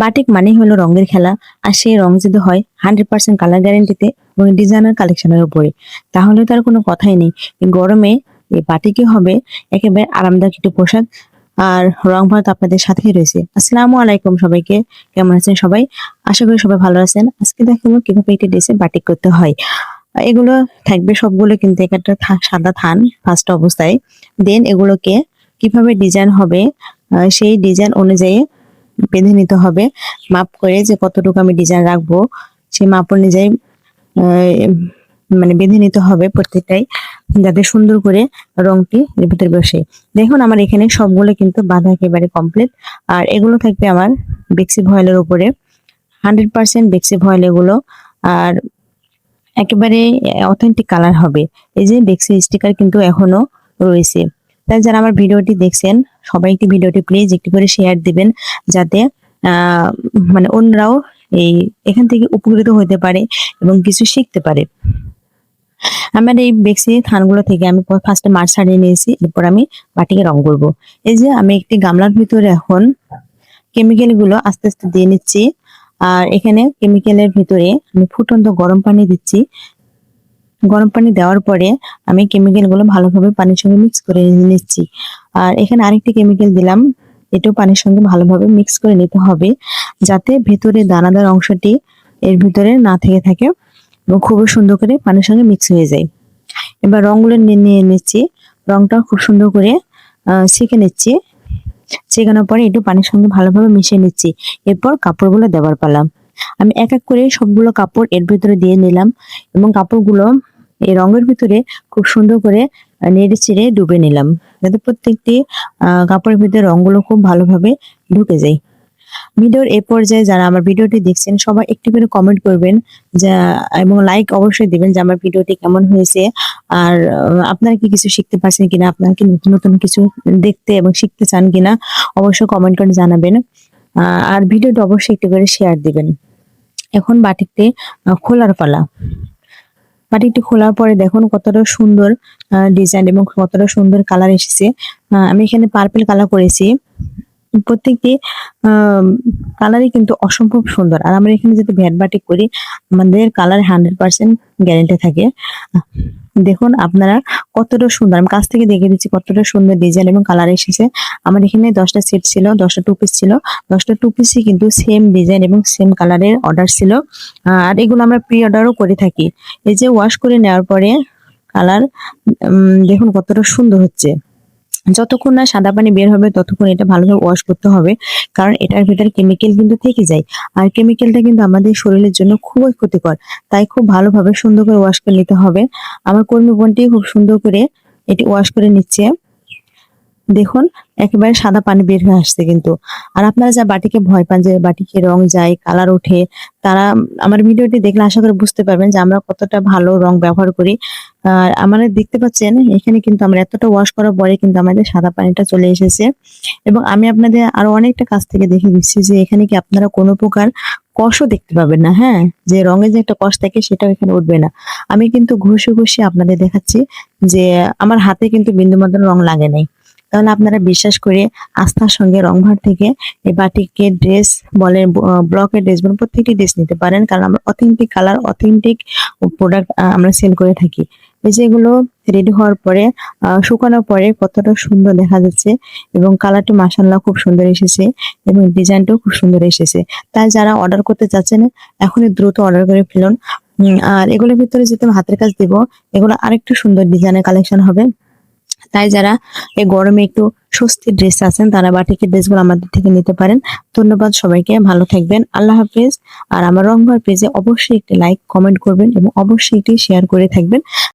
Batik মানে হলো রঙের খেলা, আর সেই রং যদি হয় হান্ড্রেড পার্সেন্ট কালার গ্যারেন্টিতে এবং ডিজাইনার কালেকশনের উপরে। তাহলে তার কোনো কথাই নেই। গরমে এই বাটিকে হবে একেবারে আরামদায়ক একটি পোশাক, আর রং ভাত আপনাদের সাথেই রয়েছে। আসসালামু আলাইকুম সবাইকে। কেমন আছেন সবাই? আশা করি সবাই ভালো আছেন। আজকে দেখাবো কীভাবে একটি ড্রেসে বাটিক করতে হয়। এগুলো থাকবে সবগুলো কিন্তু একটা সাদা থান ফার্স্ট অবস্থায়। দেন এগুলোকে কীভাবে ডিজাইন হবে সেই ডিজাইন অনুযায়ী বেঁধে নিতে হবে। মাপ করে যে কতটুকু আমি ডিজাইন রাখব, সেই মাপ অনুযায়ী মানে বেঁধে নিতে হবে প্রত্যেকটাই, যাতে সুন্দর করে রংটি ভিতরে বসে। দেখুন, আমার এখানে সবগুলো কিন্তু বাঁধা একেবারে কমপ্লিট আর এগুলো থাকবে আমার বেক্সি ভয়েলের উপরে। হান্ড্রেড পার্সেন্ট বেক্সি ভয়েল এগুলো। আর একেবারে অথেন্টিক কালার হবে। এই যে বেক্সি স্টিকার কিন্তু এখনও রয়েছে। তাই যারা আমার ভিডিওটি দেখছেন সবাই একটি ভিডিওটি প্লিজ একটি করে শেয়ার দিবেন যাতে মানে অন্যরাও এই, এখান থেকে উপকৃত হতে পারে এবং কিছু শিখতে পারে। আমার এই বেক্সি থানগুলো থেকে আমি ফার্স্টে মাছ ছাড়িয়ে নিয়েছি, এরপর আমি বাটিকে রং করব। এই যে আমি একটি গামলার ভিতরে এখন কেমিক্যালগুলো আস্তে আস্তে দিয়ে নিচ্ছি, আর এখানে কেমিক্যালের ভিতরে আমি ফুটন্ত গরম পানি দিচ্ছি। গরম পানি দেওয়ার পরে আমি কেমিক্যালগুলো ভালোভাবে পানির সঙ্গে মিক্স করে নিচ্ছি। আর এখানে আরেকটি কেমিক্যাল দিলাম, এটাও পানির সঙ্গে ভালোভাবে মিক্স করে নিতে হবে, যাতে ভেতরে দানাদার অংশটি এর ভিতরে না থেকে থাকে এবং খুবই সুন্দর করে পানির সঙ্গে মিক্স হয়ে যায়। এবার রংগুলো নিয়ে নিচ্ছি, রংটা খুব সুন্দর করে ছেঁকে নিচ্ছি। ছেঁকানোর পরে একটু পানির সঙ্গে ভালোভাবে মিশিয়ে নিচ্ছি, এরপর কাপড়গুলো দেওয়ার পালাম আমি এক এক করে সবগুলো কাপড় এর ভিতরে দিয়ে নিলাম এবং কাপড়গুলো এই রঙের ভিতরে খুব সুন্দর করে নেড়ে চেড়ে ডুবে নিলাম যাতে প্রত্যেকটি কাপড়ের ভিতরে রঙগুলো খুব ভালোভাবে ঢুকে যায়। ভিডিওর এ পর্যায়ে যারা আমার ভিডিওটি দেখছেন সবাই একটু করে কমেন্ট করবেন যা এবং লাইক অবশ্যই দিবেন যে আমার ভিডিওটি কেমন হয়েছে আর আপনারা কি কিছু শিখতে পারছেন কিনা আপনারা কি নতুন নতুন কিছু দেখতে এবং শিখতে চান কিনা অবশ্যই কমেন্ট করে জানাবেন। আর ভিডিওটা অবশ্যই একটু করে শেয়ার দিবেন। এখন আহ, খোলার পালা। বাটিকটি খোলার পরে দেখুন কতটা সুন্দর ডিজাইন এবং কতটা সুন্দর কালার এসেছে। আমি এখানে পার্পেল কালার করেছি। প্রত্যেকটি কালারই কিন্তু অসম্ভব সুন্দর। আর আমরা এখানে যদি ভ্যাট বাটিক করি, আমাদের কালার হান্ড্রেড পার্সেন্ট গ্যারেন্টি থাকে। দেখুন আপনারা কতটা সুন্দর। আমি কাছ থেকে দেখে দিচ্ছি কতটা সুন্দর ডিজাইন এবং কালার এসেছে। আমার এখানে দশটা সেট ছিল, দশটা টু পিস ছিল। দশটা টু পিসই কিন্তু সেম ডিজাইন এবং সেম কালারের অর্ডার ছিল। আর এগুলো আমরা প্রি অর্ডারও করে থাকি। এই যে ওয়াশ করে নেওয়ার পরে কালার দেখুন কতটা সুন্দর হচ্ছে। যতক্ষণ না সাদা পানি বের হবে, ততক্ষণ এটা ভালোভাবে ওয়াশ করতে হবে, কারণ এটার ভেতরে কেমিক্যাল কিন্তু থেকে যায়। আর কেমিক্যালটা কিন্তু আমাদের শরীরের জন্য খুবই ক্ষতিকর, তাই খুব ভালোভাবে সুন্দর করে ওয়াশ করে নিতে হবে। আমার কর্মী বোনটি খুব সুন্দর করে এটি ওয়াশ করে নিচ্ছে। দেখুন, একেবারে সাদা পানি বের হয়ে আসছে কিন্তু। আর আপনারা যা বাটিকে ভয় পান যে বাটিকে রং যায়, কালার ওঠে, তারা আমার ভিডিওটি দেখলে আশা করে বুঝতে পারবেন যে আমরা কতটা ভালো রং ব্যবহার করি। আর আমাদের দেখতে পাচ্ছেন, এখানে কিন্তু আমরা এতটা ওয়াশ করার পরে কিন্তু আমাদের সাদা পানিটা চলে এসেছে। এবং আমি আপনাদের আরও অনেকটা কাছ থেকে দেখে দিচ্ছি যে এখানে কি আপনারা কোনো প্রকার কষও দেখতে পাবেন না হ্যাঁ? যে রঙের যে একটা কষ থাকে সেটাও এখানে উঠবে না। আমি কিন্তু ঘষে ঘষে আপনাদের দেখাচ্ছি যে আমার হাতে কিন্তু বিন্দুমাত্র রং লাগে নাই। তাহলে আপনারা বিশ্বাস করে আস্থার সঙ্গে রংভার থেকে এই বাটিকে ড্রেস বলেন ব্লকের ড্রেস বলেন, প্রত্যেকটি ড্রেস নিতে পারেন। কারণ আমরা অথেন্টিক কালার অথেন্টিক প্রোডাক্ট আমরা সেল করে থাকি। এই যেগুলো রেডি হওয়ার পরে শুকানোর পরে কতটা সুন্দর দেখা যাচ্ছে এবং কালারটি মাসাল্লাহ খুব সুন্দর এসেছে এবং ডিজাইনটাও খুব সুন্দর এসেছে। তাই যারা অর্ডার করতে চাচ্ছেন, এখনই দ্রুত অর্ডার করে ফেলুন। আর এগুলোর ভিতরে যেহেতু হাতের কাজ দিব, এগুলো আরেকটু সুন্দর ডিজাইনের কালেকশন হবে। তাই যারা এই গরমে একটু স্বস্তির ড্রেস আছেন, তারা বাটিকের ড্রেসগুলো আমাদের থেকে নিতে পারেন। ধন্যবাদ সবাইকে, ভালো থাকবেন, আল্লাহ হাফিজ। আর আমার রংভার পেজে অবশ্যই একটি লাইক কমেন্ট করবেন এবং অবশ্যই একটি শেয়ার করে থাকবেন।